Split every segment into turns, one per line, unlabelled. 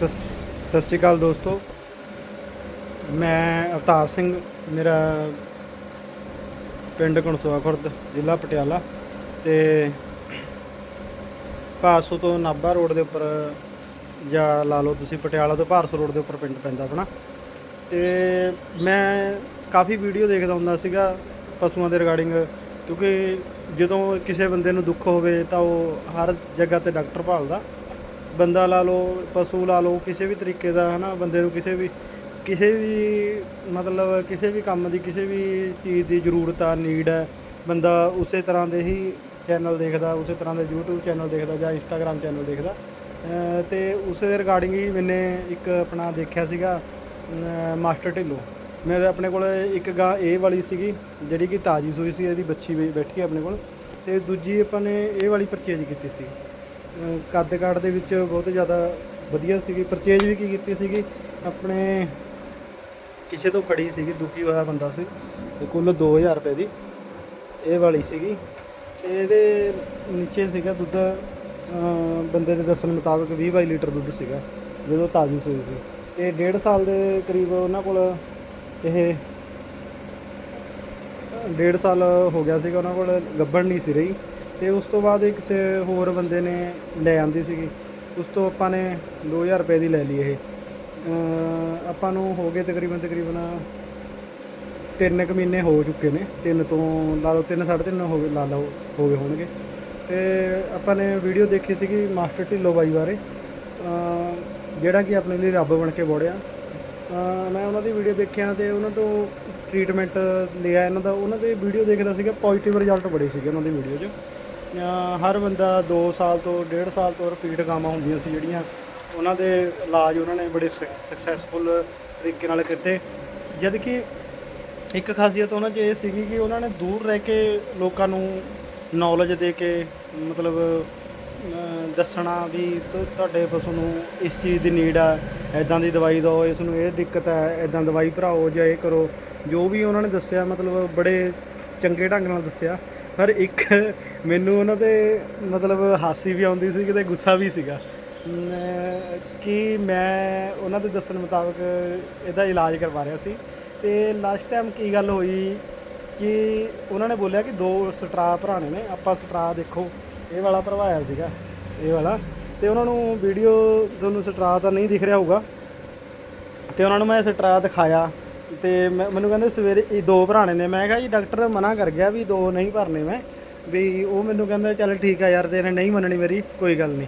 ਸਸ- ਸਤਿ ਸ਼੍ਰੀ ਅਕਾਲ ਦੋਸਤੋ। ਮੈਂ ਅਵਤਾਰ ਸਿੰਘ, ਮੇਰਾ ਪਿੰਡ ਕਣਸੋਆ ਖੁਰਦ, ਜ਼ਿਲ੍ਹਾ ਪਟਿਆਲਾ ਤੇ ਭਾਰਸੋ ਤੋਂ ਨਾਭਾ ਰੋਡ ਦੇ ਉੱਪਰ, ਜਾਂ ਲਾ ਲਓ ਤੁਸੀਂ ਪਟਿਆਲਾ ਤੋਂ ਭਾਰਸੋ ਰੋਡ ਦੇ ਉੱਪਰ ਪਿੰਡ ਪੈਂਦਾ ਆਪਣਾ। ਤੇ ਮੈਂ ਕਾਫੀ ਵੀਡੀਓ ਦੇਖਦਾ ਹੁੰਦਾ ਸੀਗਾ ਪਸ਼ੂਆਂ ਦੇ ਰਿਗਾਰਡਿੰਗ, ਕਿਉਂਕਿ ਜਦੋਂ ਕਿਸੇ ਬੰਦੇ ਨੂੰ ਦੁੱਖ ਹੋਵੇ ਤਾਂ ਉਹ ਹਰ ਜਗ੍ਹਾ ਤੇ ਡਾਕਟਰ ਭਾਲਦਾ। ਬੰਦਾ ਲਾ ਲਓ, ਪਸ਼ੂ ਲਾ ਲਓ, ਕਿਸੇ ਵੀ ਤਰੀਕੇ ਦਾ, ਹਨਾ, ਬੰਦੇ ਨੂੰ ਕਿਸੇ ਵੀ ਕਿਸੇ ਵੀ ਮਤਲਬ ਕਿਸੇ ਵੀ ਕੰਮ ਦੀ, ਕਿਸੇ ਵੀ ਚੀਜ਼ ਦੀ ਜ਼ਰੂਰਤ ਆ ਨੀਡ ਹੈ, ਬੰਦਾ ਉਸੇ ਤਰ੍ਹਾਂ ਦੇ ਹੀ ਚੈਨਲ ਦੇਖਦਾ, ਉਸੇ ਤਰ੍ਹਾਂ ਦੇ YouTube ਚੈਨਲ ਦੇਖਦਾ ਜਾਂ Instagram ਚੈਨਲ ਦੇਖਦਾ। ਅਹ ਉਸ ਦੇ ਰਿਗਾਰਡਿੰਗ ਹੀ ਮੈਨੇ ਇੱਕ ਆਪਣਾ ਦੇਖਿਆ ਸੀਗਾ ਮਾਸਟਰ ਢਿੱਲੋਂ। ਮੇਰੇ ਆਪਣੇ ਕੋਲ ਇੱਕ ਗਾਂ ਇਹ ਵਾਲੀ ਸੀਗੀ, ਜਿਹੜੀ ਕਿ ਤਾਜੀ ਸੂਈ ਸੀ, ਇਹਦੀ ਬੱਚੀ ਵੀ ਬੈਠੀ ਹੈ ਆਪਣੇ ਕੋਲ। ਤੇ ਦੂਜੀ ਆਪਾਂ ਨੇ ਇਹ ਵਾਲੀ ਪਰਚੇਜ ਕੀਤੀ ਸੀ। ਕੱਦ ਕਾਠ ਦੇ ਵਿੱਚ ਬਹੁਤ ਜ਼ਿਆਦਾ ਵਧੀਆ ਸੀਗੀ। ਪਰਚੇਜ ਵੀ ਕੀ ਕੀਤੀ ਸੀਗੀ? ਆਪਣੇ ਕਿਸੇ ਤੋਂ ਫੜੀ ਸੀਗੀ, ਦੁਖੀ ਹੋਇਆ ਬੰਦਾ ਸੀ। ਤੇ ਕੁੱਲ 2000 ਰੁਪਏ ਦੀ ਇਹ ਵਾਲੀ ਸੀਗੀ। ਤੇ ਇਹਦੇ ਨੀਚੇ ਸੀਗਾ ਦੁੱਧ। ਬੰਦੇ ਦੇ ਦੱਸਣ ਮੁਤਾਬਕ 20 22 ਲੀਟਰ ਦੁੱਧ ਸੀਗਾ, ਜਦੋਂ ਤਾਜ਼ੀ ਸੂਈ ਸੀ। ਤੇ 1.5 ਸਾਲ ਦੇ ਕਰੀਬ ਉਹਨਾਂ ਕੋਲ ਇਹ ਡੇਢ ਸਾਲ ਹੋ ਗਿਆ ਸੀਗਾ, ਉਹਨਾਂ ਕੋਲ ਗੱਬਣ ਨਹੀਂ ਸੀ ਰਹੀ। ਤੇ ਉਸ ਤੋਂ ਬਾਅਦ ਇਹ ਕਿਸੇ ਹੋਰ ਬੰਦੇ ਨੇ ਲੈ ਆਂਦੀ ਸੀਗੀ। ਉਸ ਤੋਂ ਆਪਾਂ ਨੇ 2000 ਰੁਪਏ ਦੀ ਲੈ ਲਈ ਇਹ। ਆਪਾਂ ਨੂੰ ਹੋ ਗਏ ਤਕਰੀਬਨ ਤਕਰੀਬਨ ਤਿੰਨ ਕੁ ਮਹੀਨੇ ਹੋ ਚੁੱਕੇ ਨੇ। ਤਿੰਨ ਤੋਂ ਲਾ ਲਓ, ਤਿੰਨ, ਸਾਢੇ ਤਿੰਨ ਹੋ ਗਏ, ਲਾ ਲਓ, ਹੋ ਗਏ ਹੋਣਗੇ। ਤੇ ਆਪਾਂ ਨੇ ਵੀਡੀਓ ਦੇਖੀ ਸੀਗੀ ਮਾਸਟਰ ਢਿੱਲੋਂ ਬਾਈ ਬਾਰੇ। ਜਿਹੜਾ ਕਿ ਆਪਣੇ ਲਈ ਰੱਬ ਬਣ ਕੇ ਬੋੜਿਆ। ਮੈਂ ਉਹਨਾਂ ਦੀ ਵੀਡੀਓ ਦੇਖਿਆ ਤੇ ਉਹਨਾਂ ਤੋਂ ਟ੍ਰੀਟਮੈਂਟ ਲਿਆ ਇਹਨਾਂ ਦਾ। ਉਹਨਾਂ ਦੇ ਵੀਡੀਓ ਦੇਖਦਾ ਸੀਗਾ ਪੋਜ਼ਿਟਿਵ ਰਿਜ਼ਲਟ ਬੜੇ ਸੀਗੇ ਉਹਨਾਂ ਦੀ ਵੀਡੀਓ 'ਚ। ਹਰ ਬੰਦਾ 2 ਸਾਲ ਤੋਂ 1.5 ਸਾਲ ਤੋਂ ਰਿਪੀਟ ਗਾਵਾਂ ਹੁੰਦੀਆਂ ਸੀ ਜਿਹੜੀਆਂ। ਉਹਨਾਂ ਦੇ ਇਲਾਜ ਉਹਨਾਂ ਨੇ ਬੜੇ ਸਕਸੈਸਫੁਲ ਤਰੀਕੇ ਨਾਲ ਕੀਤੇ। ਜਦ ਕਿ ਇੱਕ ਖਾਸੀਅਤ ਉਹਨਾਂ 'ਚ ਇਹ ਸੀਗੀ ਕਿ ਉਹਨਾਂ ਨੇ ਦੂਰ ਰਹਿ ਕੇ ਲੋਕਾਂ ਨੂੰ ਨੌਲੇਜ ਦੇ ਕੇ, ਮਤਲਬ ਦੱਸਣਾ ਵੀ ਤੁਹਾਡੇ ਪਸ਼ੂ ਨੂੰ ਇਸ ਚੀਜ਼ ਦੀ ਨੀਡ ਆ ਐਦਾਂ ਦੀ ਦਵਾਈ ਦਿਓ, ਇਸ ਨੂੰ ਇਹ ਦਿੱਕਤ ਹੈ ਐਦਾਂ ਦਵਾਈ ਭਰਾਓ ਜਾਂ ਇਹ ਕਰੋ। ਜੋ ਵੀ ਉਹਨਾਂ ਨੇ ਦੱਸਿਆ, ਮਤਲਬ ਬੜੇ ਚੰਗੇ ਢੰਗ ਨਾਲ ਦੱਸਿਆ। ਪਰ ਇੱਕ ਮੈਨੂੰ ਉਹਨਾਂ ਦੇ ਮਤਲਬ ਹਾਸੀ ਵੀ ਆਉਂਦੀ ਸੀ, ਕਿਤੇ ਗੁੱਸਾ ਵੀ ਸੀਗਾ। ਕਿ ਮੈਂ ਉਹਨਾਂ ਦੇ ਦੱਸਣ ਮੁਤਾਬਕ ਇਹਦਾ ਇਲਾਜ ਕਰਵਾ ਰਿਹਾ ਸੀ। ਤੇ ਲਾਸਟ ਟਾਈਮ ਕੀ ਗੱਲ ਹੋਈ ਕਿ ਉਹਨਾਂ ਨੇ ਬੋਲਿਆ ਕਿ ਦੋ ਸਟਰਾ ਭਰਾਣੇ ਨੇ ਆਪਾਂ ਸਟਰਾ ਦੇਖੋ, ਇਹ ਵਾਲਾ ਭਰਵਾਇਆ ਸੀਗਾ, ਇਹ ਵਾਲਾ। ਤੇ ਉਹਨਾਂ ਨੂੰ ਵੀਡੀਓ ਤੁਹਾਨੂੰ ਸਟਰਾ ਤਾਂ ਨਹੀਂ ਦਿਖ ਰਿਹਾ ਹੋਊਗਾ। ਤੇ ਉਹਨਾਂ ਨੂੰ ਮੈਂ ਸਟਰਾ ਦਿਖਾਇਆ। ਤੇ ਮੈਂ- ਮੈਨੂੰ ਕਹਿੰਦੇ ਸਵੇਰੇ ਇਹ ਦੋ ਭਰਾਣੇ ਨੇ। ਮੈਂ ਕਿਹਾ ਜੀ ਡਾਕਟਰ ਮਨਾ ਕਰ ਗਿਆ ਵੀ ਦੋ ਨਹੀਂ ਭਰਨੇ ਮੈਂ, ਵੀ ਉਹ ਮੈਨੂੰ ਕਹਿੰਦਾ ਚੱਲ ਠੀਕ ਆ ਯਾਰ, ਤੇਰੇ ਨਹੀਂ ਮੰਨਣੀ ਮੇਰੀ, ਕੋਈ ਗੱਲ ਨਹੀਂ।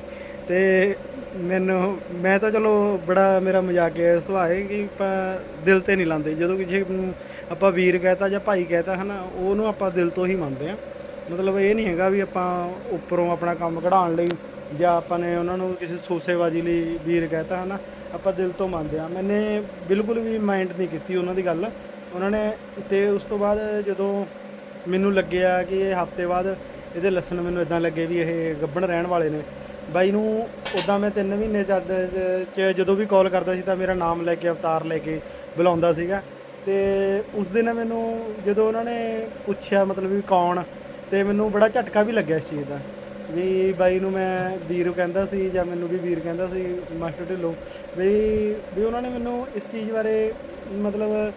ਤੇ ਮੈਨੂੰ ਮੈਂ ਤਾਂ ਚਲੋ ਬੜਾ ਮੇਰਾ ਮਜ਼ਾਕ ਹੈ, ਸੁਭਾਅ ਹੈ ਕਿ ਆਪਾਂ ਦਿਲ ਤੇ ਨਹੀਂ ਲਾਉਂਦੇ ਜਦੋਂ ਕਿਸੇ ਨੂੰ ਆਪਾਂ ਵੀਰ ਕਹਤਾ ਜਾਂ ਭਾਈ ਕਹਤਾ ਹਨਾ, ਉਹਨੂੰ ਆਪਾਂ ਦਿਲ ਤੋਂ ਹੀ ਮੰਨਦੇ ਆ ਮਤਲਬ ਇਹ ਨਹੀਂ ਹੈਗਾ ਵੀ ਆਪਾਂ ਉੱਪਰੋਂ ਆਪਣਾ ਕੰਮ ਕਢਾਉਣ ਲਈ ਜਾਂ ਆਪਾਂ ਨੇ ਉਹਨਾਂ ਨੂੰ ਕਿਸੇ ਸੋਸੇਬਾਜ਼ੀ ਲਈ ਵੀਰ ਕਹਤਾ ਹਨਾ ਆਪਾਂ ਦਿਲ ਤੋਂ ਮੰਨਦੇ ਆ ਮੈਨੇ ਬਿਲਕੁਲ ਵੀ ਮਾਈਂਡ ਨਹੀਂ ਕੀਤੀ ਉਹਨਾਂ ਦੀ ਗੱਲ। ਉਹਨਾਂ ਨੇ ਤੇ ਉਸ ਤੋਂ ਬਾਅਦ ਜਦੋਂ ਮੈਨੂੰ ਲੱਗਿਆ ਕਿ ਇਹ ਹਫ਼ਤੇ ਬਾਅਦ ਇਹਦੇ ਲੱਛਣ ਮੈਨੂੰ ਇਦਾਂ ਲੱਗੇ ਵੀ ਇਹ ਗੱਭਣ ਰਹਿਣ ਵਾਲੇ ਨੇ। ਬਾਈ ਨੂੰ ਉਦਾਂ ਮੈਂ 3 ਮਹੀਨੇ ਚੱਦ ਚ ਜਦੋਂ ਵੀ ਕਾਲ ਕਰਦਾ ਸੀ ਤਾਂ ਮੇਰਾ ਨਾਮ ਲੈ ਕੇ, ਅਵਤਾਰ ਲੈ ਕੇ ਬੁਲਾਉਂਦਾ ਸੀਗਾ। ਤੇ ਉਸ ਦਿਨ ਮੈਨੂੰ ਜਦੋਂ ਉਹਨਾਂ ਨੇ ਪੁੱਛਿਆ ਮਤਲਬ ਵੀ ਕੌਣ, ਤੇ ਮੈਨੂੰ ਬੜਾ ਝਟਕਾ ਵੀ ਲੱਗਿਆ ਇਸ ਚੀਜ਼ ਦਾ। ਵੀ ਬਾਈ ਨੂੰ ਮੈਂ ਵੀਰ ਕਹਿੰਦਾ ਸੀ ਜਾਂ ਮੈਨੂੰ ਵੀ ਵੀਰ ਕਹਿੰਦਾ ਸੀ, ਮਾਸਟਰ ਢਿੱਲੋਂ, ਵੀ ਵੀ ਉਹਨਾਂ ਨੇ ਮੈਨੂੰ ਇਸ ਚੀਜ਼ ਬਾਰੇ ਮਤਲਬ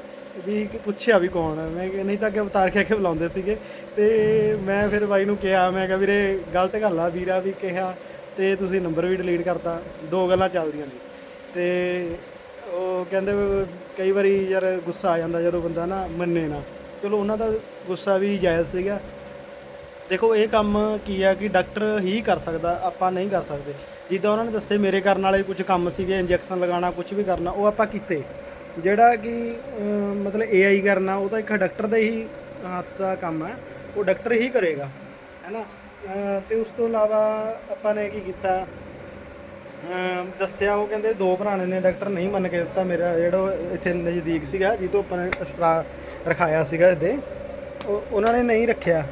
ਵੀ ਕਿ ਪੁੱਛਿਆ ਵੀ ਕੌਣ ਹੈ। ਮੈਂ ਕਿ- ਨਹੀਂ ਤਾਂ ਅੱਗੇ ਅਵਤਾਰ ਕਹਿ ਕੇ ਬੁਲਾਉਂਦੇ ਸੀਗੇ। ਤੇ ਮੈਂ ਫਿਰ ਬਾਈ ਨੂੰ ਕਿਹਾ, ਮੈਂ ਕਿਹਾ, ਵੀਰੇ, ਗਲਤ ਗੱਲ ਆ, ਵੀਰਾ ਵੀ ਕਿਹਾ ਤੇ ਤੁਸੀਂ ਨੰਬਰ ਵੀ ਡਿਲੀਟ ਕਰਤਾ, ਦੋ ਗੱਲਾਂ ਚੱਲਦੀਆਂ ਨੇ। ਤੇ ਉਹ ਕਹਿੰਦੇ ਕਈ ਵਾਰੀ ਯਾਰ ਗੁੱਸਾ ਆ ਜਾਂਦਾ ਜਦੋਂ ਬੰਦਾ ਨਾ ਮੰਨੇ ਨਾ। ਚਲੋ, ਉਹਨਾਂ ਦਾ ਗੁੱਸਾ ਵੀ ਜਾਇਜ਼ ਸੀਗਾ। ਦੇਖੋ ਇਹ ਕੰਮ ਕੀ ਆ ਕਿ ਡਾਕਟਰ ਹੀ ਕਰ ਸਕਦਾ ਆਪਾਂ ਨਹੀਂ ਕਰ ਸਕਦੇ। ਜਿੱਦਾਂ ਉਹਨਾਂ ਨੇ ਦੱਸੇ ਮੇਰੇ ਕਰਨ ਵਾਲੇ ਕੁਝ ਕੰਮ ਸੀਗੇ ਇੰਜੈਕਸ਼ਨ ਲਗਾਉਣਾ ਕੁਝ ਵੀ ਕਰਨਾ ਉਹ ਆਪਾਂ ਕੀਤੇ। ਜਿਹੜਾ ਕਿ ਅਮ, ਮਤਲਬ ਏਆਈ ਕਰਨਾ ਉਹ ਤਾਂ ਇੱਕ ਡਾਕਟਰ ਦਾ ਹੀ ਹੱਥ ਦਾ ਕੰਮ ਹੈ। ਉਹ ਡਾਕਟਰ ਹੀ ਕਰੇਗਾ ਹੈਨਾ? ਅਮ, ਤੇ ਉਸ ਤੋਂ ਇਲਾਵਾ ਆਪਾਂ ਨੇ ਕੀ ਕੀਤਾ? ਦੱਸਿਆ ਉਹ ਕਹਿੰਦੇ ਦੋ ਭਰਾਣੇ ਨੇ ਡਾਕਟਰ ਨਹੀਂ ਮੰਨ ਕੇ ਦਿੱਤਾ ਮੇਰਾ ਜਿਹੜਾ ਇੱਥੇ ਨਜ਼ਦੀਕ ਸੀਗਾ ਜਿੱਦੋਂ ਆਪਾਂ ਨੇ ਅਸਰਾ ਰਖਾਇਆ ਸੀਗਾ ਇਹਦੇ। ਉਹ ਉਹਨਾਂ ਨੇ ਨਹੀਂ ਰੱਖਿਆ।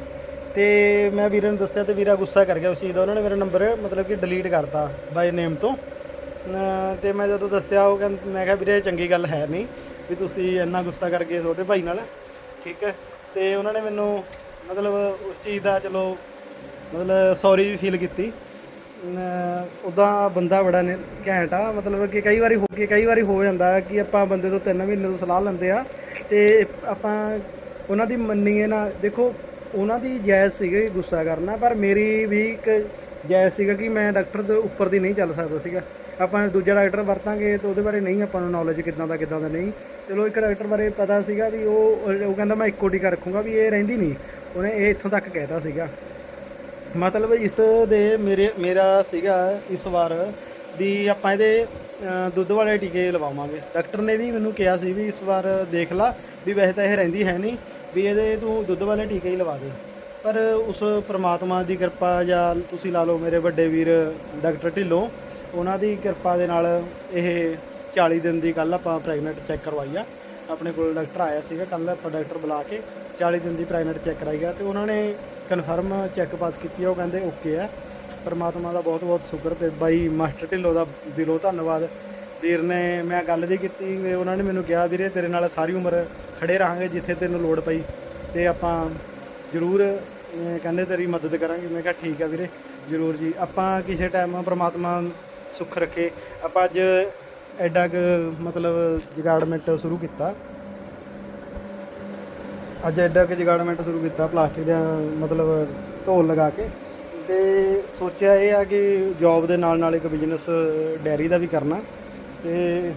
ਤੇ ਮੈਂ ਵੀਰੇ ਨੂੰ ਦੱਸਿਆ ਤੇ ਵੀਰਾ ਗੁੱਸਾ ਕਰ ਗਿਆ ਉਸ ਚੀਜ਼ ਦਾ। ਉਹਨਾਂ ਨੇ ਮੇਰਾ ਨੰਬਰ ਮਤਲਬ ਕਿ ਡਿਲੀਟ ਕਰਤਾ ਬਾਈ ਨੇਮ ਤੋਂ। ਅਮ ਤੇ ਮੈਂ ਜਦੋਂ ਦੱਸਿਆ, ਉਹ ਕਹਿੰਦਾ ਮੈਂ ਕਿਹਾ ਵੀਰੇ, ਚੰਗੀ ਗੱਲ ਹੈ ਨਹੀਂ ਵੀ ਤੁਸੀਂ ਇੰਨਾ ਗੁੱਸਾ ਕਰਕੇ ਛੋਟੇ ਭਾਈ ਨਾਲ। ਠੀਕ ਹੈ? ਤੇ ਉਹਨਾਂ ਨੇ ਮੈਨੂੰ ਮਤਲਬ ਉਸ ਚੀਜ਼ ਦਾ ਚਲੋ ਮਤਲਬ ਸੌਰੀ ਵੀ ਫੀਲ ਕੀਤੀ। ਉਦਾਂ ਬੰਦਾ ਬੜਾ ਨੇ ਘੈਂਟ ਆ। ਮਤਲਬ ਕਿ ਕਈ ਵਾਰੀ ਹੋ ਕੇ ਕਈ ਵਾਰੀ ਹੋ ਜਾਂਦਾ ਕਿ ਆਪਾਂ ਬੰਦੇ ਤੋਂ 3 ਮਹੀਨੇ ਤੋਂ ਸਲਾਹ ਲੈਂਦੇ ਆ। ਤੇ ਆਪਾਂ ਉਹਨਾਂ ਦੀ ਮੰਨੀਏ ਨਾ। ਦੇਖੋ ਉਹਨਾਂ ਦੀ ਜਾਇਜ਼ ਸੀਗੀ ਗੁੱਸਾ ਕਰਨਾ, ਪਰ ਮੇਰੀ ਵੀ ਇੱਕ ਜਾਇਜ਼ ਸੀਗਾ ਕਿ ਮੈਂ ਡਾਕਟਰ ਦੇ ਉੱਪਰ ਦੀ ਨਹੀਂ ਚੱਲ ਸਕਦਾ ਸੀਗਾ। ਆਪਾਂ ਦੂਜਾ ਡਾਕਟਰ ਵਰਤਾਂਗੇ ਤਾਂ ਉਹਦੇ ਬਾਰੇ ਨਹੀਂ ਆਪਾਂ ਨੂੰ ਨੌਲੇਜ ਕਿੱਦਾਂ ਦਾ ਕਿੱਦਾਂ ਦਾ ਨਹੀਂ। ਚਲੋ ਇੱਕ ਡਾਕਟਰ ਬਾਰੇ ਪਤਾ ਸੀਗਾ ਵੀ ਉਹ ਉਹ ਕਹਿੰਦਾ ਮੈਂ ਇੱਕੋ ਟੀਕਾ ਰੱਖੂੰਗਾ ਵੀ ਇਹ ਰਹਿੰਦੀ ਨਹੀਂ। ਉਹਨੇ ਇਹ ਇੱਥੋਂ ਤੱਕ ਕਹਿਤਾ ਸੀਗਾ। ਮਤਲਬ ਇਸ ਦੇ ਮੇਰੇ, ਮੇਰਾ ਸੀਗਾ ਇਸ ਵਾਰ ਵੀ ਆਪਾਂ ਇਹਦੇ ਦੁੱਧ ਵਾਲੇ ਟੀਕੇ ਲਵਾਵਾਂਗੇ। ਡਾਕਟਰ ਨੇ ਵੀ ਮੈਨੂੰ ਕਿਹਾ ਸੀ ਵੀ ਇਸ ਵਾਰ ਦੇਖ ਲਾ ਵੀ ਵੈਸੇ ਤਾਂ ਇਹ ਰਹਿੰਦੀ ਹੈ ਨਹੀਂ। ਵੀ ਇਹਦੇ ਤੂੰ ਦੁੱਧ ਵਾਲੇ ਟੀਕੇ ਹੀ ਲਵਾ ਦੇ। ਪਰ ਉਸ ਪ੍ਰਮਾਤਮਾ ਦੀ ਕਿਰਪਾ ਜਾਂ ਤੁਸੀਂ ਲਾ ਲਓ ਮੇਰੇ ਵੱਡੇ ਵੀਰ ਡਾਕਟਰ ਢਿੱਲੋਂ, ਉਹਨਾਂ ਦੀ ਕਿਰਪਾ ਦੇ ਨਾਲ ਇਹ 40 ਦਿਨ ਦੀ ਕੱਲ ਆਪਾਂ ਪ੍ਰੈਗਨੈਂਟ ਚੈੱਕ ਕਰਵਾਈ ਆ। ਆਪਣੇ ਕੋਲ ਡਾਕਟਰ ਆਇਆ ਸੀਗਾ ਕੱਲ ਆਪਾਂ ਡਾਕਟਰ ਬੁਲਾ ਕੇ 40 ਦਿਨ ਦੀ ਪ੍ਰੈਗਨੈਂਟ ਚੈੱਕ ਕਰਾਈ ਆ ਤੇ ਉਹਨਾਂ ਨੇ ਕਨਫਰਮ ਚੈੱਕ ਪਾਸ ਕੀਤੀ ਆ, ਉਹ ਕਹਿੰਦੇ ਓਕੇ ਆ। ਪਰਮਾਤਮਾ ਦਾ ਬਹੁਤ ਬਹੁਤ ਸ਼ੁਕਰ ਤੇ ਬਾਈ ਮਾਸਟਰ ਢਿੱਲੋਂ ਦਾ ਦਿਲੋਂ ਧੰਨਵਾਦ। ਵੀਰ ਨੇ ਮੈਂ ਗੱਲ ਵੀ ਕੀਤੀ ਵੀ ਉਹਨਾਂ ਨੇ ਮੈਨੂੰ ਕਿਹਾ, ਵੀਰੇ ਤੇਰੇ ਨਾਲ ਸਾਰੀ ਉਮਰ ਖੜੇ ਰਹਾਂਗੇ ਜਿੱਥੇ ਤੈਨੂੰ ਲੋੜ ਪਈ ਤੇ ਆਪਾਂ ਜ਼ਰੂਰ ਕਹਿੰਦੇ ਤੇਰੀ ਮਦਦ ਕਰਾਂਗੇ। ਮੈਂ ਕਿਹਾ, ਠੀਕ ਆ ਵੀਰੇ, ਜ਼ਰੂਰ ਜੀ। ਆਪਾਂ ਕਿਸੇ ਟਾਈਮ ਪ੍ਰਮਾਤਮਾ ਸੁੱਖ ਰੱਖੇ। ਆਪਾਂ ਅੱਜ ਐਡਾ ਕੁ ਮਤਲਬ ਜਗਾੜਮੈਂਟ ਸ਼ੁਰੂ ਕੀਤਾ। ਅੱਜ ਐਡਾ ਕਿ ਜਗਾੜਮੈਂਟ ਸ਼ੁਰੂ ਕੀਤਾ ਪਲਾਸਟਿਕ ਦਾ ਮਤਲਬ ਢੋਲ ਲਗਾ ਕੇ। ਤੇ ਸੋਚਿਆ ਇਹ ਆ ਕਿ ਜੌਬ ਦੇ ਨਾਲ ਨਾਲ ਇੱਕ ਬਿਜ਼ਨਸ ਡੈਰੀ ਦਾ ਵੀ ਕਰਨਾ। ਤੇ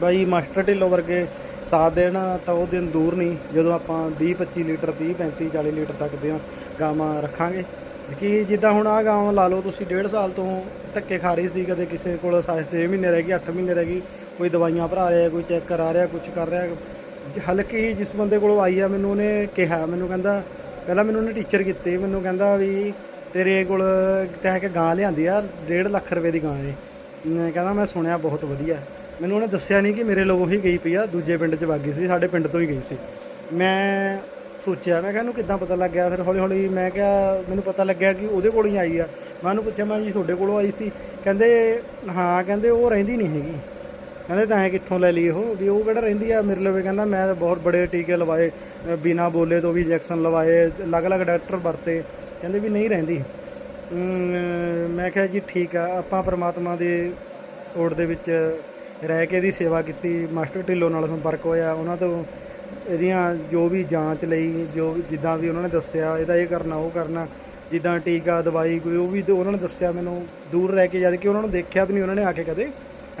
ਬਾਈ ਮਾਸਟਰ ਢਿੱਲੋਂ ਵਰਗੇ ਸਾਥ ਦੇਣ ਤਾਂ ਉਹ ਦਿਨ ਦੂਰ ਨਹੀਂ, ਜਦੋਂ ਆਪਾਂ 20 25 ਲੀਟਰ 30 35 40 ਲੀਟਰ ਤੱਕ ਦੀਆਂ ਗਾਵਾਂ ਰੱਖਾਂਗੇ। ਕਿ ਜਿੱਦਾਂ ਹੁਣ ਆ ਗਾਵਾਂ ਲਾ ਲਓ, ਤੁਸੀਂ ਡੇਢ ਸਾਲ ਤੋਂ ਧੱਕੇ ਖਾ ਰਹੀ ਸੀ, ਕਦੇ ਕਿਸੇ ਕੋਲ 6 ਮਹੀਨੇ ਰਹਿ ਗਈ 8 ਮਹੀਨੇ ਰਹਿ ਗਈ, ਕੋਈ ਦਵਾਈਆਂ ਭਰਾ ਰਿਹਾ, ਕੋਈ ਚੈੱਕ ਕਰਾ ਰਿਹਾ ਕੁਝ ਕਰ ਰਿਹਾ। ਹਲਕੀ ਜਿਸ ਬੰਦੇ ਕੋਲੋਂ ਆਈ ਆ, ਮੈਨੂੰ ਉਹਨੇ ਕਿਹਾ, ਮੈਨੂੰ ਕਹਿੰਦਾ, ਪਹਿਲਾਂ ਮੈਨੂੰ ਉਹਨੇ ਟੀਚਰ ਕੀਤੇ, ਮੈਨੂੰ ਕਹਿੰਦਾ ਵੀ ਤੇਰੇ ਕੋਲ ਤੈਂ ਕਿ ਗਾਂ ਲਿਆਂਦੀ ਆ 1.5 ਲੱਖ ਰੁਪਏ ਦੀ ਗਾਂ ਏ ਕਹਿੰਦਾ ਮੈਂ ਸੁਣਿਆ ਬਹੁਤ ਵਧੀਆ। ਮੈਨੂੰ ਉਹਨੇ ਦੱਸਿਆ ਨਹੀਂ ਕਿ ਮੇਰੇ ਲੋਗੋਂ ਹੀ ਗਈ ਪਈ ਆ ਦੂਜੇ ਪਿੰਡ 'ਚ ਵਾਗੀ ਸੀ ਸਾਡੇ ਪਿੰਡ ਤੋਂ ਹੀ ਗਈ ਸੀ। ਮੈਂ ਸੋਚਿਆ ਮੈਂ ਕਿਹਾ ਇਹਨੂੰ ਕਿੱਦਾਂ ਪਤਾ ਲੱਗਿਆ? ਫਿਰ ਹੌਲੀ ਹੌਲੀ ਮੈਂ ਕਿਹਾ ਮੈਨੂੰ ਪਤਾ ਲੱਗਿਆ ਕਿ ਉਹਦੇ ਕੋਲੋਂ ਹੀ ਆਈ ਆ। ਮੈਂ ਉਹਨੂੰ ਪੁੱਛਿਆ ਮੈਂ ਜੀ ਤੁਹਾਡੇ ਕੋਲੋਂ ਆਈ ਸੀ। ਕਹਿੰਦੇ ਹਾਂ ਕਹਿੰਦੇ ਉਹ ਰਹਿੰਦੀ ਨਹੀਂ ਹੈਗੀ। ਕਹਿੰਦੇ ਤਾਂ ਐਂ ਕਿੱਥੋਂ ਲੈ ਲਈ ਉਹ? ਵੀ ਉਹ ਕਿਹੜਾ ਰਹਿੰਦੀ ਆ? ਮੇਰੇ ਲਵੇ ਕਹਿੰਦਾ ਮੈਂ ਤਾਂ ਬਹੁਤ ਬੜੇ ਟੀਕੇ ਲਵਾਏ ਅ, ਬਿਨਾਂ ਬੋਲੇ ਤੋਂ ਵੀ ਇੰਜੈਕਸ਼ਨ ਲਵਾਏ ਅਲੱਗ-ਅਲੱਗ ਡਾਕਟਰ ਵਰਤੇ। ਕਹਿੰਦੇ ਵੀ ਨਹੀਂ ਰਹਿੰਦੀ। ਮੈਂ ਕਿਹਾ ਜੀ ਠੀਕ ਆ, ਆਪਾਂ ਪ੍ਰਮਾਤਮਾ ਦੇ ਓਟ ਦੇ ਵਿੱਚ ਰਹਿ ਕੇ ਦੀ ਸੇਵਾ ਕੀਤੀ, ਮਾਸਟਰ ਢਿੱਲੋਂ ਨਾਲ ਸੰਪਰਕ ਹੋਇਆ, ਉਹਨਾਂ ਤੋਂ ਇਹਦੀਆਂ ਜੋ ਵੀ ਜਾਂਚ ਲਈ, ਜੋ ਵੀ ਜਿੱਦਾਂ ਵੀ ਉਹਨਾਂ ਨੇ ਦੱਸਿਆ, ਇਹਦਾ ਇਹ ਕਰਨਾ, ਉਹ ਕਰਨਾ, ਜਿੱਦਾਂ ਟੀਕਾ, ਦਵਾਈ, ਕੋਈ ਉਹ ਵੀ ਉਹਨਾਂ ਨੇ ਦੱਸਿਆ ਮੈਨੂੰ, ਦੂਰ ਰਹਿ ਕੇ ਜਦ ਕਿ ਉਹਨਾਂ ਨੂੰ ਦੇਖਿਆ ਵੀ ਨਹੀਂ, ਉਹਨਾਂ ਨੇ ਆ ਕੇ ਕਦੇ,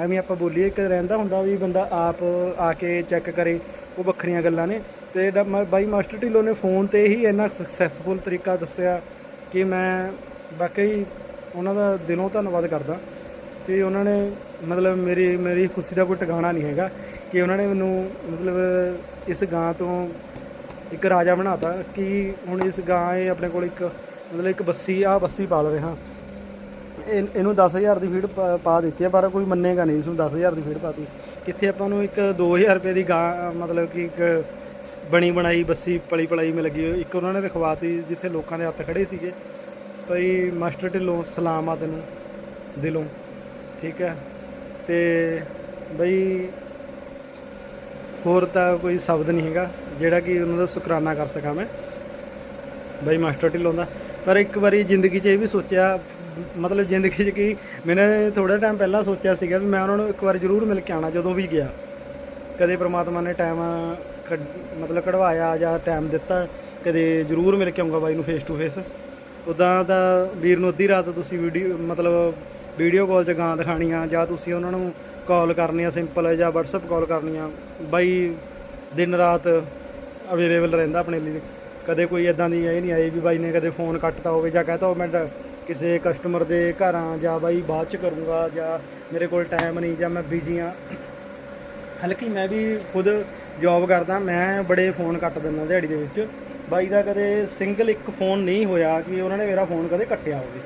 ਐਵੇਂ ਆਪਾਂ ਬੋਲੀਏ, ਇੱਕ ਰਹਿੰਦਾ ਹੁੰਦਾ ਵੀ ਬੰਦਾ ਆਪ ਆ ਕੇ ਚੈੱਕ ਕਰੇ, ਉਹ ਵੱਖਰੀਆਂ ਗੱਲਾਂ ਨੇ, ਤੇ ਡਾ- ਮ- ਬਾਈ ਮਾਸਟਰ ਢਿੱਲੋਂ ਨੇ ਫੋਨ ਤੇ ਹੀ ਇੰਨਾ ਸਕਸੈਸਫੁਲ ਤਰੀਕਾ ਦੱਸਿਆ ਕਿ ਮੈਂ ਵਾਕਈ ਉਹਨਾਂ ਦਾ ਦਿਲੋਂ ਧੰਨਵਾਦ ਕਰਦਾ ਕਿ ਉਹਨਾਂ ਨੇ ਮਤਲਬ ਮੇਰੀ ਮੇਰੀ ਖੁਸ਼ੀ ਦਾ ਕੋਈ ਟਿਕਾਣਾ ਨਹੀਂ ਹੈਗਾ ਕਿ ਉਹਨਾਂ ਨੇ ਮੈਨੂੰ ਮਤਲਬ ਇਸ ਗਾਂ ਤੋਂ ਇੱਕ ਰਾਜਾ ਬਣਾਤਾ ਕਿ ਹੁਣ ਇਸ ਗਾਂ ਇਹ ਆਪਣੇ ਕੋਲ ਇੱਕ ਮਤਲਬ ਇੱਕ ਬੱਸੀ ਆ ਬੱਸੀ ਪਾਲ ਰਿਹਾ ਇਹ- ਇਹਨੂੰ 10000 ਦੀ ਫੀਡ ਪਾ- ਪਾ ਦਿੱਤੀ ਹੈ ਪਰ ਕੋਈ ਮੰਨੇਗਾ ਨਹੀਂ ਇਸਨੂੰ 10000 ਦੀ ਫੀਡ ਪਾਤੀ। ਕਿੱਥੇ ਆਪਾਂ ਨੂੰ ਇੱਕ 2000 ਰੁਪਏ ਦੀ ਗਾਂ, ਮਤਲਬ ਕਿ ਇੱਕ ਬਣੀ ਬਣਾਈ ਬੱਸੀ ਪਲੀ ਪਲਾਈ ਮੇ ਲੱਗੀ ਇੱਕ ਉਹਨਾਂ ਨੇ ਰਖਵਾਤੀ ਜਿੱਥੇ ਲੋਕਾਂ ਦੇ ਹੱਥ ਖੜੇ ਸੀਗੇ। ਭਈ ਮਾਸਟਰ ਢਿੱਲੋਂ ਸਲਾਮ ਆ ਤੈਨੂੰ, ਦਿਲੋਂ, ਠੀਕ ਹੈ? ਤੇ ਬਈ ਹੋਰ ਤਾਂ ਕੋਈ ਸ਼ਬਦ ਨਹੀਂ ਹੈਗਾ, ਜਿਹੜਾ ਕਿ ਉਹਨਾਂ ਦਾ ਸ਼ੁਕਰਾਨਾ ਕਰ ਸਕਾਂ ਮੈਂ, ਬਈ ਮਾਸਟਰ ਢਿੱਲੋਂ ਦਾ। ਪਰ ਇੱਕ ਵਾਰੀ ਜ਼ਿੰਦਗੀ 'ਚ ਇਹ ਵੀ ਸੋਚਿਆ, ਮਤਲਬ ਜ਼ਿੰਦਗੀ 'ਚ ਕਿ ਮੈਨੇ ਥੋੜਾ ਟਾਈਮ ਪਹਿਲਾਂ ਸੋਚਿਆ ਸੀਗਾ ਵੀ ਮੈਂ ਉਹਨਾਂ ਨੂੰ ਇੱਕ ਵਾਰ ਜ਼ਰੂਰ ਮਿਲ ਕੇ ਆਣਾ ਜਦੋਂ ਵੀ ਗਿਆ। ਕਦੇ ਪ੍ਰਮਾਤਮਾ ਨੇ ਟਾਈਮ ਮਤਲਬ ਕਢਵਾਇਆ ਜਾਂ ਟਾਈਮ ਦਿੱਤਾ, ਕਦੇ ਜ਼ਰੂਰ ਮਿਲ ਕੇ ਆਉਂਗਾ ਬਾਈ ਨੂੰ ਫੇਸ ਟੂ ਫੇਸ ਉਦਾਂ ਤਾਂ ਵੀਰ ਨੂੰ ਅੱਧੀ ਰਾਤ ਤੁਸੀਂ ਵੀਡੀਓ, ਮਤਲਬ ਵੀਡੀਓ ਕਾਲ 'ਚ ਗਾਂ ਦਿਖਾਣੀਆਂ ਜਾਂ ਤੁਸੀਂ ਉਹਨਾਂ ਨੂੰ ਕਾਲ ਕਰਨੀ ਆ ਸਿੰਪਲ ਜਾਂ WhatsApp ਕਾਲ ਕਰਨੀ ਆ ਬਾਈ ਦਿਨ ਰਾਤ ਅਵੇਲੇਬਲ ਰਹਿੰਦਾ ਆਪਣੇ ਲਈ। ਕਦੇ ਕੋਈ ਇਦਾਂ ਦੀ ਇਹ ਨਹੀਂ ਆਈ ਵੀ ਬਾਈ ਨੇ ਕਦੇ ਫੋਨ ਕੱਟਤਾ ਹੋਵੇ ਜਾਂ ਕਹਤਾ ਹੋਵੇ, ਮੈਂ ਕਿਸੇ ਕਸਟਮਰ ਦੇ ਘਰਾਂ ਜਾਂ ਬਾਈ ਬਾਅਦ ਚ ਕਰੂੰਗਾ ਜਾਂ ਮੇਰੇ ਕੋਲ ਟਾਈਮ ਨਹੀਂ ਜਾਂ ਮੈਂ ਬਿਜ਼ੀ ਆ। ਹਲਕੀ ਮੈਂ ਵੀ ਖੁਦ ਜੌਬ ਕਰਦਾ, ਮੈਂ ਬੜੇ ਫੋਨ ਕੱਟ ਦਿੰਦਾ ਦਿਹਾੜੀ ਦੇ ਵਿੱਚ। ਬਾਈ ਦਾ ਕਦੇ ਸਿੰਗਲ ਇੱਕ ਫੋਨ ਨਹੀਂ ਹੋਇਆ ਕਿ ਉਹਨਾਂ ਨੇ ਮੇਰਾ ਫੋਨ ਕਦੇ ਕੱਟਿਆ ਹੋਵੇ।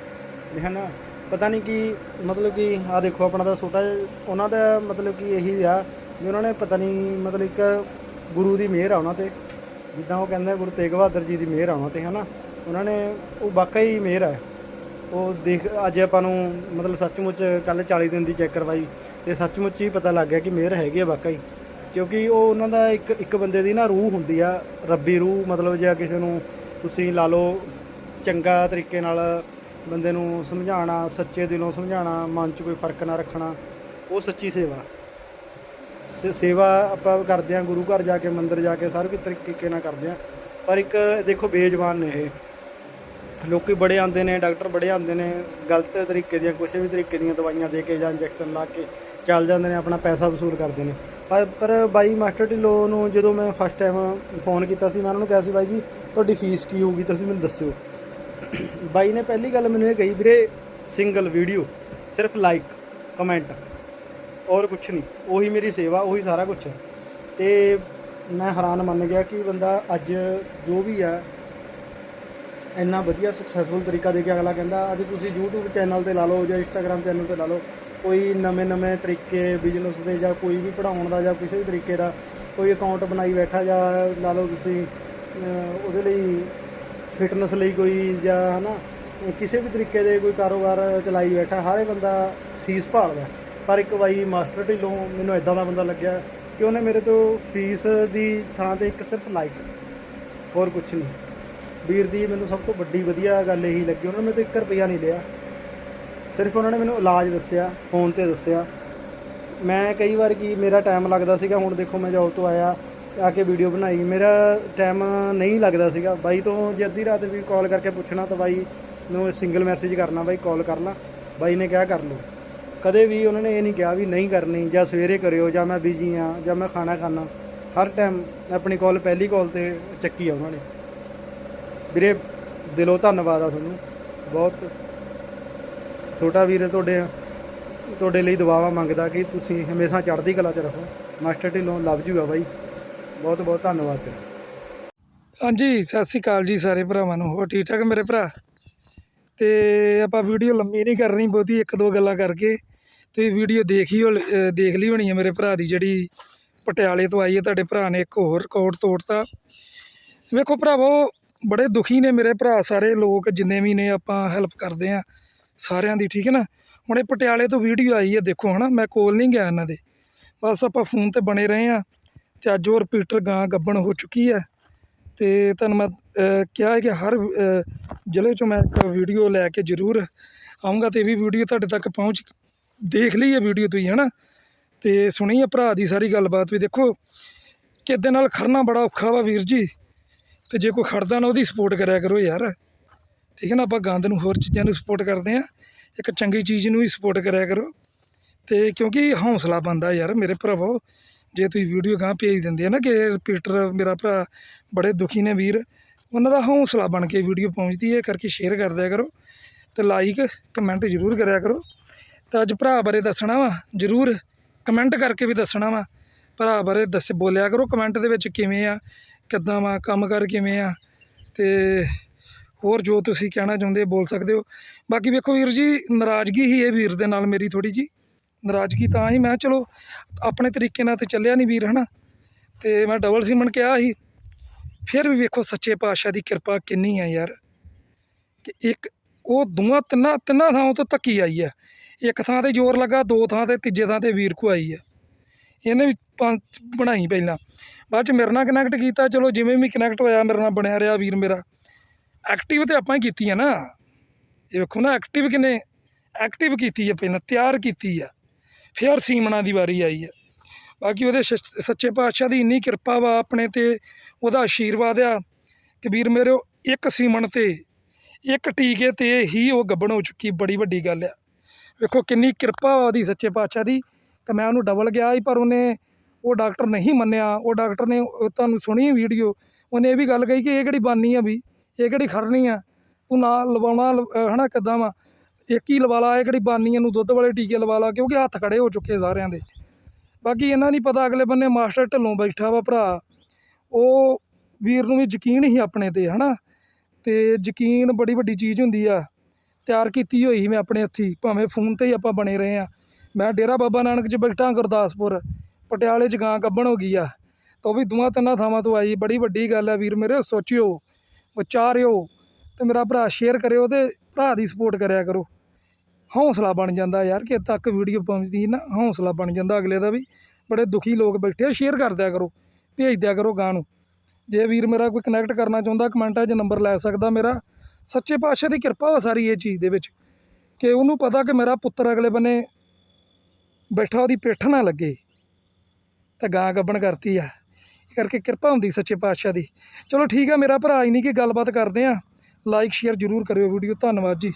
ਠੀਕ ਹੈ ਨਾ ਪਤਾ ਨਹੀਂ ਕਿ ਮਤਲਬ ਕਿ ਆ ਦੇਖੋ ਆਪਣਾ ਦਾ ਛੋਟਾ ਉਹਨਾਂ ਦਾ ਮਤਲਬ ਕਿ ਇਹੀ ਆ ਵੀ ਉਹਨਾਂ ਨੇ ਪਤਾ ਨਹੀਂ ਮਤਲਬ ਇੱਕ ਗੁਰੂ ਦੀ ਮਿਹਰ ਆ ਉਹਨਾਂ ਤੇ, ਜਿੱਦਾਂ ਉਹ ਕਹਿੰਦੇ ਗੁਰੂ ਤੇਗ ਬਹਾਦਰ ਜੀ ਦੀ ਮਿਹਰ ਆ ਉਹਨਾਂ ਤੇ, ਹਨਾ। ਉਹਨਾਂ ਨੇ ਉਹ ਵਾਕਈ ਮਿਹਰ ਹੈ ਉਹ ਦੇਖ, ਅੱਜ ਆਪਾਂ ਨੂੰ ਮਤਲਬ ਸੱਚਮੁੱਚ ਕੱਲ 40 ਦਿਨ ਦੀ ਚੈੱਕ ਕਰਵਾਈ ਤੇ ਸੱਚਮੁੱਚ ਹੀ ਪਤਾ ਲੱਗ ਗਿਆ ਕਿ ਮਿਹਰ ਹੈਗੀ ਆ ਵਾਕਈ। ਕਿਉਂਕਿ ਉਹ ਉਹਨਾਂ ਦਾ ਇੱਕ ਇੱਕ ਬੰਦੇ ਦੀ ਨਾ ਰੂਹ ਹੁੰਦੀ ਆ, ਰੱਬੀ ਰੂਹ, ਮਤਲਬ ਜੇ ਕਿਸੇ ਨੂੰ ਤੁਸੀਂ ਲਾ ਲਓ ਚੰਗਾ ਤਰੀਕੇ ਨਾਲ ਬੰਦੇ ਨੂੰ ਸਮਝਾਉਣਾ, ਸੱਚੇ ਦਿਲੋਂ ਸਮਝਾਉਣਾ, ਮਨ 'ਚ ਕੋਈ ਫ਼ਰਕ ਨਾ ਰੱਖਣਾ, ਉਹ ਸੱਚੀ ਸੇਵਾ। ਸੇ- ਸੇਵਾ ਆਪਾਂ ਕਰਦੇ ਹਾਂ ਗੁਰੂ ਘਰ ਜਾ ਕੇ, ਮੰਦਿਰ ਜਾ ਕੇ, ਸਾਰੇ ਤਰੀਕੇ ਨਾਲ ਕਰਦੇ ਹਾਂ ਪਰ ਇੱਕ ਦੇਖੋ ਬੇਜ਼ਬਾਨ ਨੇ ਇਹ। ਲੋਕੀ ਬੜੇ ਆਉਂਦੇ ਨੇ, ਡਾਕਟਰ ਬੜੇ ਆਉਂਦੇ ਨੇ, ਗਲਤ ਤਰੀਕੇ ਦੀਆਂ ਕਿਸੇ ਵੀ ਤਰੀਕੇ ਦੀਆਂ ਦਵਾਈਆਂ ਦੇ ਕੇ ਜਾਂ ਇੰਜੈਕਸ਼ਨ ਲਾ ਕੇ ਚੱਲ ਜਾਂਦੇ ਨੇ, ਆਪਣਾ ਪੈਸਾ ਵਸੂਲ ਕਰਦੇ ਨੇ। ਪਰ ਪਰ ਬਾਈ ਮਾਸਟਰ ਢਿੱਲੋਂ ਨੂੰ ਜਦੋਂ ਮੈਂ ਫਸਟ ਟਾਈਮ ਫੋਨ ਕੀਤਾ ਸੀ, ਮੈਂ ਉਹਨਾਂ ਨੂੰ ਕਿਹਾ ਸੀ, ਬਾਈ ਜੀ, ਤੁਹਾਡੀ ਫੀਸ ਕੀ ਹੋਊਗੀ, ਤੁਸੀਂ ਮੈਨੂੰ ਦੱਸਿਓ। ਬਾਈ ਨੇ ਪਹਿਲੀ ਗੱਲ ਮੈਨੂੰ ਇਹ ਕਹੀ, ਵੀਰੇ ਸਿੰਗਲ ਵੀਡੀਓ ਸਿਰਫ ਲਾਈਕ ਕਮੈਂਟ ਔਰ ਕੁਝ ਨਹੀਂ, ਉਹੀ ਮੇਰੀ ਸੇਵਾ, ਉਹੀ ਸਾਰਾ ਕੁਝ ਹੈ। ਤੇ ਮੈਂ ਹੈਰਾਨ ਮੰਨ ਗਿਆ ਕਿ ਬੰਦਾ ਅੱਜ ਜੋ ਵੀ ਆ, ਇੰਨਾ ਵਧੀਆ ਸਕਸੈਸਫੁਲ ਤਰੀਕਾ ਦੇ ਕੇ ਅਗਲਾ ਕਹਿੰਦਾ, ਅੱਜ ਤੁਸੀਂ YouTube ਚੈਨਲ ਤੇ ਲਾ ਲਓ ਜਾਂ Instagram ਚੈਨਲ ਤੇ ਲਾ ਲਓ ਕੋਈ ਨਵੇਂ-ਨਵੇਂ ਤਰੀਕੇ ਬਿਜ਼ਨਸ ਦੇ ਜਾਂ ਕੋਈ ਵੀ ਪੜਾਉਣ ਦਾ ਜਾਂ ਕਿਸੇ ਵੀ ਤਰੀਕੇ ਦਾ ਕੋਈ ਅਕਾਊਂਟ ਬਣਾਈ ਬੈਠਾ ਜਾਂ ਲਾ ਲਓ ਤੁਸੀਂ ਉਹਦੇ ਲਈ ਫਿਟਨੈਸ ਲਈ ਕੋਈ ਜਾਂ ਹਨਾ ਅਹ, ਕਿਸੇ ਵੀ ਤਰੀਕੇ ਦੇ ਕੋਈ ਕਾਰੋਬਾਰ ਚਲਾਈ ਬੈਠਾ ਹਰ ਇੱਕ ਬੰਦਾ ਫੀਸ ਭਾਲਦਾ। ਪਰ ਇੱਕ ਵਾਰੀ ਮਾਸਟਰ ਢਿੱਲੋਂ ਮੈਨੂੰ ਇਦਾਂ ਦਾ ਬੰਦਾ ਲੱਗਿਆ ਕਿ ਉਹਨੇ ਮੇਰੇ ਤੋਂ ਫੀਸ ਦੀ ਥਾਂ ਤੇ ਇੱਕ ਸਿਰਫ ਲਾਈਕ ਹੋਰ ਕੁਝ ਨਹੀਂ। ਵੀਰ ਦੀ ਮੈਨੂੰ ਸਭ ਤੋਂ ਵੱਡੀ ਵਧੀਆ ਗੱਲ ਇਹੀ ਲੱਗੀ ਉਹਨਾਂ ਨੇ ਮੈਨੂੰ ਤੋਂ 1 ਰੁਪਿਆ ਨਹੀਂ ਲਿਆ। ਸਿਰਫ ਉਹਨਾਂ ਨੇ ਮੈਨੂੰ ਇਲਾਜ ਦੱਸਿਆ ਫੋਨ ਤੇ ਦੱਸਿਆ। ਮੈਂ ਕਈ ਵਾਰ ਕੀ ਮੇਰਾ ਟਾਈਮ ਲੱਗਦਾ ਸੀਗਾ, ਹੁਣ ਦੇਖੋ ਮੈਂ ਜੌਬ ਤੋਂ ਆਇਆ, ਆ ਕੇ ਵੀਡੀਓ ਬਣਾਈ। ਮੇਰਾ ਟਾਈਮ ਨਹੀਂ ਲੱਗਦਾ ਸੀਗਾ। ਬਾਈ ਤੋਂ ਜੇ ਅੱਧੀ ਰਾਤ ਵੀ ਕਾਲ ਕਰਕੇ ਪੁੱਛਣਾ ਤਾਂ ਬਾਈ ਨੂੰ ਸਿੰਗਲ ਮੈਸੇਜ ਕਰਨਾ, ਬਾਈ ਕਾਲ ਕਰ ਲਾ। ਬਾਈ ਨੇ ਕਿਹਾ ਕਰ ਲਓ। ਕਦੇ ਵੀ ਉਹਨਾਂ ਨੇ ਇਹ ਨਹੀਂ ਕਿਹਾ ਵੀ ਨਹੀਂ ਕਰਨੀ, ਜਾਂ ਸਵੇਰੇ ਕਰਿਓ, ਜਾਂ ਮੈਂ ਬਿਜ਼ੀ ਆ ਜਾਂ ਮੈਂ ਖਾਣਾ ਖਾਣਾ ਹਰ ਟਾਈਮ ਆਪਣੀ ਕਾਲ ਪਹਿਲੀ ਕਾਲ ਤੇ ਚੱਕੀ ਆ ਉਹਨਾਂ ਨੇ। ਵੀਰੇ, ਦਿਲੋਂ ਧੰਨਵਾਦ ਆ ਤੁਹਾਨੂੰ। ਬਹੁਤ ਛੋਟਾ ਵੀਰ ਤੁਹਾਡੇ ਤੁਹਾਡੇ ਲਈ ਦੁਆਵਾਂ ਮੰਗਦਾ ਕਿ ਤੁਸੀਂ ਹਮੇਸ਼ਾ ਚੜ੍ਹਦੀ ਕਲਾ 'ਚ ਰਹੋ। ਮਾਸਟਰ ਢਿੱਲੋਂ ਲਵ ਜੂਗਾ ਬਾਈ। ਬਹੁਤ ਬਹੁਤ ਧੰਨਵਾਦ ਤੇਰਾ।
ਹਾਂਜੀ, ਸਤਿ ਸ਼੍ਰੀ ਅਕਾਲ ਜੀ ਸਾਰੇ ਭਰਾਵਾਂ ਨੂੰ। ਹੋਰ ਠੀਕ ਠਾਕ ਮੇਰੇ ਭਰਾ? ਤੇ ਆਪਾਂ ਵੀਡੀਓ ਲੰਮੀ ਨਹੀਂ ਕਰਨੀ, ਬਹੁਤੀ ਇੱਕ ਦੋ ਗੱਲਾਂ ਕਰਕੇ। ਤੁਸੀਂ ਵੀਡੀਓ ਦੇਖ ਹੀ ਅਹ, ਦੇਖ ਲਈ ਹੋਣੀ ਹੈ ਮੇਰੇ ਭਰਾ ਦੀ, ਜਿਹੜੀ ਪਟਿਆਲੇ ਤੋਂ ਆਈ ਹੈ ਤੁਹਾਡੇ ਭਰਾ ਨੇ ਇੱਕ ਹੋਰ ਰਿਕਾਰਡ ਤੋੜਤਾ। ਵੇਖੋ ਭਰਾਵੋ, ਬੜੇ ਦੁਖੀ ਨੇ ਮੇਰੇ ਭਰਾ ਸਾਰੇ ਲੋਕ, ਜਿੰਨੇ ਵੀ ਨੇ ਆਪਾਂ ਹੈਲਪ ਕਰਦੇ ਆ। ਸਾਰਿਆਂ ਦੀ, ਠੀਕ ਹੈ ਨਾ? ਹੁਣ ਇਹ ਪਟਿਆਲੇ ਤੋਂ ਵੀਡੀਓ ਆਈ ਹੈ, ਦੇਖੋ ਹਨਾ, ਮੈਂ ਕੋਲ ਨਹੀਂ ਗਿਆ ਇਹਨਾਂ ਦੇ। ਬਸ ਆਪਾਂ ਫੋਨ ਤੇ ਬਣੇ ਰਹੇ ਆ ਤੇ ਅੱਜ ਉਹ ਰਿਪੀਟਰ ਗਾਂ ਗੱਬਣ ਹੋ ਚੁੱਕੀ ਹੈ ਤੇ ਤੁਹਾਨੂੰ ਮੈਂ ਕਿਹਾ ਹੈ ਕਿ ਹਰ ਜ਼ਿਲ੍ਹੇ 'ਚੋਂ ਮੈਂ ਇੱਕ ਵੀਡੀਓ ਲੈ ਕੇ ਜ਼ਰੂਰ ਆਉਂਗਾ ਤੇ ਇਹ ਵੀ ਵੀਡੀਓ ਤੁਹਾਡੇ ਤੱਕ ਪਹੁੰਚ ਦੇਖ ਲਈ ਹੈ ਵੀਡੀਓ ਤੁਸੀਂ, ਹਨਾ? ਤੇ ਸੁਣੀ ਹੈ ਭਰਾ ਦੀ ਸਾਰੀ ਗੱਲਬਾਤ ਵੀ। ਦੇਖੋ, ਕਿਹਦੇ ਨਾਲ ਖੜਨਾ ਬੜਾ ਔਖਾ ਵਾ ਵੀਰ ਜੀ। ਤੇ ਜੇ ਕੋਈ ਖੜਦਾ ਨਾ ਉਹਦੀ ਸਪੋਰਟ ਕਰਿਆ ਕਰੋ ਯਾਰ। ਠੀਕ ਹੈ ਨਾ, ਆਪਾਂ ਗੰਦ ਨੂੰ ਹੋਰ ਚੀਜ਼ਾਂ ਨੂੰ ਸਪੋਰਟ ਕਰਦੇ ਹਾਂ। ਇੱਕ ਚੰਗੀ ਚੀਜ਼ ਨੂੰ ਵੀ ਸਪੋਰਟ ਕਰਿਆ ਕਰੋ। ਅਤੇ ਕਿਉਂਕਿ ਹੌਸਲਾ ਬੰਦਾ ਯਾਰ, ਮੇਰੇ ਭਰਾਵੋ, ਜੇ ਤੁਸੀਂ ਵੀਡੀਓ ਗਾਂ ਭੇਜ ਦਿੰਦੇ ਆ ਨਾ ਕਿ ਰਿਪੀਟਰ ਮੇਰਾ ਭਰਾ ਬੜੇ ਦੁਖੀ ਨੇ ਵੀਰ, ਉਹਨਾਂ ਦਾ ਹੌਸਲਾ ਬਣ ਕੇ ਵੀਡੀਓ ਪਹੁੰਚਦੀ ਹੈ ਕਰਕੇ ਸ਼ੇਅਰ ਕਰ ਦਿਆ ਕਰੋ। ਤੇ ਲਾਈਕ ਕਮੈਂਟ ਜ਼ਰੂਰ ਕਰਿਆ ਕਰੋ। ਤਾਂ ਅੱਜ ਭਰਾ ਬਾਰੇ ਦੱਸਣਾ ਵਾ, ਜ਼ਰੂਰ ਕਮੈਂਟ ਕਰਕੇ ਵੀ ਦੱਸਣਾ ਵਾ। ਭਰਾ ਬਾਰੇ ਦੱਸ, ਬੋਲਿਆ ਕਰੋ ਕਮੈਂਟ ਦੇ ਵਿੱਚ ਕਿਵੇਂ ਆ, ਕਿੱਦਾਂ ਵਾ, ਕੰਮ ਕਰ ਕਿਵੇਂ ਆ। ਤੇ ਹੋਰ ਜੋ ਤੁਸੀਂ ਕਹਿਣਾ ਚਾਹੁੰਦੇ ਬੋਲ ਸਕਦੇ ਹੋ। ਬਾਕੀ ਵੇਖੋ ਵੀਰ ਜੀ, ਨਾਰਾਜ਼ਗੀ ਹੀ ਹੈ ਵੀਰ ਦੇ ਨਾਲ ਮੇਰੀ ਥੋੜੀ ਜੀ। ਨਾਰਾਜ਼ਗੀ ਤਾਂ ਹੀ, ਮੈਂ ਕਿਹਾ ਚਲੋ, ਆਪਣੇ ਤਰੀਕੇ ਨਾਲ ਤੇ ਚੱਲਿਆ ਨਹੀਂ ਵੀਰ, ਹਨਾ। ਤੇ ਮੈਂ ਡਬਲ ਸੀਮਨ ਕਿਹਾ ਸੀ, ਫਿਰ ਵੀ ਵੇਖੋ ਸੱਚੇ ਪਾਤਸ਼ਾਹ ਦੀ ਕਿਰਪਾ ਕਿੰਨੀ ਹੈ ਯਾਰ। ਕਿ ਇੱਕ, ਉਹ ਦੋਵਾਂ ਤਿੰਨਾਂ ਤਿੰਨਾਂ ਥਾਂ ਤੋਂ ਧੱਕੀ ਆਈ ਹੈ। ਇੱਕ ਥਾਂ ਤੇ ਜ਼ੋਰ ਲੱਗਾ, ਦੋ ਥਾਂ ਤੇ, ਤੀਜੇ ਥਾਂ ਤੇ ਵੀਰ ਕੋ ਆਈ ਹੈ। ਇਹਨੇ ਵੀ ਪੰਜ ਬਣਾਈ ਪਹਿਲਾਂ। ਬਾਅਦ ਚ ਮੇਰੇ ਨਾਲ ਕਨੈਕਟ ਕੀਤਾ, ਚਲੋ ਜਿਵੇਂ ਵੀ ਕਨੈਕਟ ਹੋਇਆ, ਮੇਰੇ ਨਾਲ ਬਣਿਆ ਰਿਹਾ ਵੀਰ ਮੇਰਾ। ਐਕਟਿਵ ਤੇ ਆਪਾਂ ਹੀ ਕੀਤੀ ਆ ਨਾ। ਇਹ ਵੇਖੋ ਨਾ ਐਕਟਿਵ ਕਿਨੇ ਐਕਟਿਵ ਕੀਤੀ ਆ ਪਹਿਲਾਂ, ਤਿਆਰ ਕੀਤੀ ਆ। ਫਿਰ ਸੀਮਣਾ ਦੀ ਵਾਰੀ ਆਈ ਆ। ਬਾਕੀ ਉਹਦੇ ਸੱਚੇ ਪਾਤਸ਼ਾਹ ਦੀ ਇੰਨੀ ਕਿਰਪਾ ਵਾ ਆਪਣੇ ਤੇ, ਉਹਦਾ ਆਸ਼ੀਰਵਾਦ ਆ ਕਿ ਵੀਰ ਮੇਰੇ ਉਹ ਇੱਕ ਸੀਮਣ ਤੇ, ਇੱਕ ਟੀਕੇ ਤੇ ਹੀ ਉਹ ਗੱਬਣ ਹੋ ਚੁੱਕੀ, ਬੜੀ ਵੱਡੀ ਗੱਲ ਆ। ਵੇਖੋ ਕਿੰਨੀ ਕਿਰਪਾ ਵਾ ਉਹਦੀ ਸੱਚੇ ਪਾਤਸ਼ਾਹ ਦੀ, ਤਾਂ ਮੈਂ ਉਹਨੂੰ ਡਬਲ ਗਿਆ ਸੀ, ਪਰ ਉਹਨੇ ਉਹ ਡਾਕਟਰ ਨਹੀਂ ਮੰਨਿਆ। ਉਹ ਡਾਕਟਰ ਨੇ ਤੁਹਾਨੂੰ ਸੁਣੀ ਵੀਡੀਓ, ਉਹਨੇ ਇਹ ਵੀ ਗੱਲ ਕਹੀ ਕਿ ਇਹ ਕਿਹੜੀ ਬਾਨੀ ਆ ਵੀ? ਇਹ ਕਿਹੜੀ ਖੜਨੀ ਆ? ਤੂੰ ਨਾ ਲਵਾਉਣਾ, ਲ- ਅਹ ਹਨਾ ਕਿੱਦਾਂ ਵਾ? ਇੱਕ ਹੀ ਲਵਾ ਲਾ, ਇਹ ਕਿਹੜੀ ਬਾਨੀ ਆ ਨੂੰ ਦੁੱਧ ਵਾਲੇ ਟੀਕੇ ਲਵਾ ਲਾ, ਕਿਉਂਕਿ ਹੱਥ ਖੜੇ ਹੋ ਚੁੱਕੇ ਸਾਰਿਆਂ ਦੇ। ਬਾਕੀ ਇਹਨਾਂ ਨਹੀਂ ਪਤਾ ਅਗਲੇ ਬੰਨੇ ਮਾਸਟਰ ਢੱਲੋਂ ਬੈਠਾ ਵਾ ਭਰਾ। ਉਹ ਵੀਰ ਨੂੰ ਵੀ ਯਕੀਨ ਹੀ ਆਪਣੇ ਤੇ, ਹਨਾ? ਤੇ ਯਕੀਨ ਬੜੀ ਵੱਡੀ ਚੀਜ਼ ਹੁੰਦੀ ਆ। ਤਿਆਰ ਕੀਤੀ ਹੋਈ ਸੀ ਮੈਂ ਆਪਣੇ ਹੱਥੀ, ਭਾਵੇਂ ਫੋਨ ਤੇ ਹੀ ਆਪਾਂ ਬਣੇ ਰਹੇ ਆ। ਮੈਂ ਡੇਰਾ ਬਾਬਾ ਨਾਨਕ 'ਚ ਬੈਠਾ ਗੁਰਦਾਸਪੁਰ, ਪਟਿਆਲੇ 'ਚ ਗਾਂ ਕੱਬਣ ਹੋ ਗਈ ਆ। ਤਾਂ ਉਹ ਵੀ ਦੋਵਾਂ ਤਿੰਨਾਂ ਥਾਵਾਂ ਤੋਂ ਆਈ, ਬੜੀ ਵੱਡੀ ਗੱਲ ਆ ਵੀਰ ਮੇਰੇ, ਸੋਚਿਓ। ਵਿਚਾਰਿਓ ਤੇ ਮੇਰਾ ਭਰਾ ਸ਼ੇਅਰ ਕਰਿਓ ਤੇ ਭਰਾ ਦੀ ਸਪੋਰਟ ਕਰਿਆ ਕਰੋ। ਹੌਸਲਾ ਬਣ ਜਾਂਦਾ ਯਾਰ ਕਿ ਤੱਕ ਵੀਡੀਓ ਪਹੁੰਚਦੀ ਨਾ, ਹੌਸਲਾ ਬਣ ਜਾਂਦਾ ਅਗਲੇ ਦਾ ਵੀ। ਬੜੇ ਦੁਖੀ ਲੋਕ ਬੈਠੇ ਆ ਸ਼ੇਅਰ ਕਰ ਦਿਆ ਕਰੋ, ਭੇਜ ਦਿਆ ਕਰੋ ਗਾਂ ਨੂੰ। ਜੇ ਵੀਰ ਮੇਰਾ ਕੋਈ ਕਨੈਕਟ ਕਰਨਾ ਚਾਹੁੰਦਾ ਕਮੈਂਟਾਂ 'ਚ ਨੰਬਰ ਲੈ ਸਕਦਾ ਮੇਰਾ। ਸੱਚੇ ਪਾਤਸ਼ਾਹ ਦੀ ਕਿਰਪਾ ਵਾ ਸਾਰੀ ਇਹ ਚੀਜ਼ ਦੇ ਵਿੱਚ। ਕਿ ਉਹਨੂੰ ਪਤਾ ਕਿ ਮੇਰਾ ਪੁੱਤਰ ਅਗਲੇ ਬੰਨੇ ਬੈਠਾ, ਉਹਦੀ ਪਿੱਠ ਨਾ ਲੱਗੇ ਤਾਂ ਗਾਂ ਗੱਬਣ ਕਰਤੀ ਆ। ਕਰਕੇ ਕਿਰਪਾ ਹੁੰਦੀ ਸੱਚੇ ਪਾਤਸ਼ਾਹ ਦੀ। ਚਲੋ ਠੀਕ ਆ ਮੇਰਾ ਭਰਾ ਹੀ ਨਹੀਂ ਕਿ ਗੱਲਬਾਤ ਕਰਦੇ ਆ। ਲਾਈਕ ਸ਼ੇਅਰ ਜ਼ਰੂਰ ਕਰਿਓ ਵੀਡੀਓ। ਧੰਨਵਾਦ ਜੀ।